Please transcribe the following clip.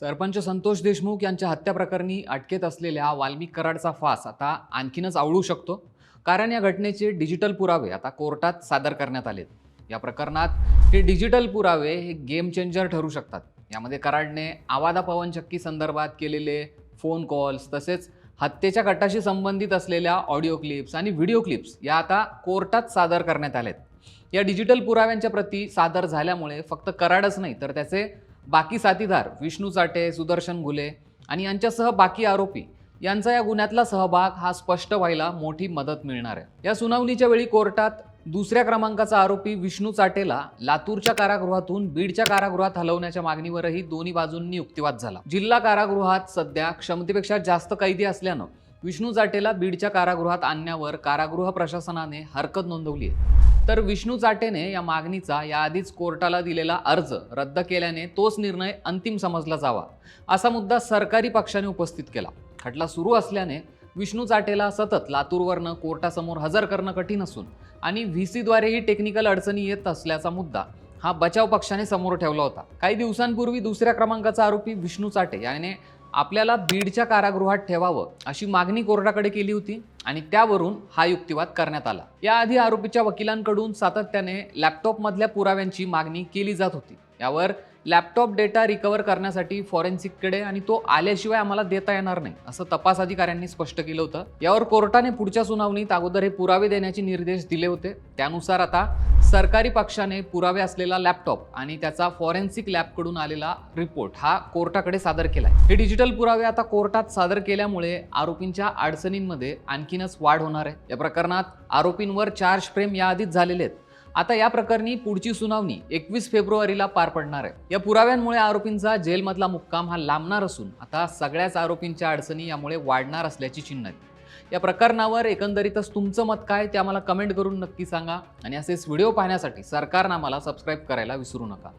सरपंच संतोष देशमुख यांच्या हत्या प्रकरणी अटकेत असलेल्या वाल्मिक कराडचा फास आता आणखीनच आवळू शकतो. कारण या घटनेचे डिजिटल पुरावे आता कोर्टात सादर करण्यात आलेत. या प्रकरणात हे डिजिटल पुरावे हे गेम चेंजर ठरू शकतात. यामध्ये कराडने आवादा पवनचक्की संदर्भात केलेले फोन कॉल्स तसेच हत्येच्या कटाशी संबंधित असलेल्या ऑडिओ क्लिप्स आणि व्हिडिओ क्लिप्स या आता कोर्टात सादर करण्यात आलेत. या डिजिटल पुराव्यांच्या प्रती सादर झाल्यामुळे फक्त कराडच नाही तर त्याचे बाकी साथीदार विष्णू चाटे सुदर्शन घुले आणि यांच्यासह बाकी आरोपी यांचा या गुन्ह्यातला सहभाग हा स्पष्ट व्हायला मोठी मदत मिळणार आहे. या सुनावणीच्या वेळी कोर्टात दुसऱ्या क्रमांकाचा आरोपी विष्णू चाटेला लातूरच्या कारागृहातून बीडच्या कारागृहात हलवण्याच्या मागणीवरही दोन्ही बाजूंनी युक्तिवाद झाला. जिल्हा कारागृहात सध्या क्षमतेपेक्षा जास्त कैदी असल्यानं विष्णू चाटेला बीडच्या कारागृहात आणण्यावर कारागृह प्रशासनाने हरकत नोंदवली आहे. तर विष्णू चाटेने या मागणीचा याआधीच कोर्टाला दिलेला अर्ज रद्द केल्याने तोच निर्णय अंतिम समजला जावा असा मुद्दा सरकारी पक्षाने उपस्थित केला. खटला सुरू असल्याने विष्णू चाटेला सतत लातूरवरनं कोर्टासमोर हजर करणं कठीण असून आणि व्ही सीद्वारेही टेक्निकल अडचणी येत असल्याचा मुद्दा हा बचाव पक्षाने समोर ठेवला होता. काही दिवसांपूर्वी दुसऱ्या क्रमांकाचा आरोपी विष्णू चाटे याने आपल्याला बीडच्या कारागृहात ठेवावं अशी मागणी कोर्टाकडे केली होती. आणि त्यावरून हा युक्तिवाद करण्यात आला. याआधी आरोपीच्या वकिलांकडून सातत्याने लॅपटॉपमधल्या पुराव्यांची मागणी केली जात होती. यावर लॅपटॉप डेटा रिकवर करण्यासाठी फॉरेन्सिककडे आणि तो आल्याशिवाय आम्हाला देता येणार नाही असं तपास अधिकाऱ्यांनी स्पष्ट केलं होतं. यावर कोर्टाने पुढच्या सुनावणीत अगोदर हे पुरावे देण्याचे निर्देश दिले होते. त्यानुसार आता सरकारी पक्षाने पुरावे असलेला लॅपटॉप आणि त्याचा फॉरेन्सिक लॅबकडून आलेला रिपोर्ट हा कोर्टाकडे सादर केलाय. हे डिजिटल पुरावे आता कोर्टात सादर केल्यामुळे आरोपींच्या अडचणींमध्ये आणखीनच वाढ होणार आहे. या प्रकरणात आरोपींवर चार्ज फ्रेम याआधीच झालेले आहेत. आता या प्रकरणी पुढची सुनावणी एकवीस फेब्रुवारीला पार पडणार आहे. या पुराव्यांमुळे आरोपींचा जेलमधला मुक्काम हा लांबणार असून आता सगळ्याच आरोपींच्या अडचणी यामुळे वाढणार असल्याची चिन्ह आहेत. या प्रकरणावर एकंदरीतच तुमचं मत काय ते आम्हाला कमेंट करून नक्की सांगा. आणि असेच व्हिडिओ पाहण्यासाठी सरकारनं आम्हाला सबस्क्राईब करायला विसरू नका.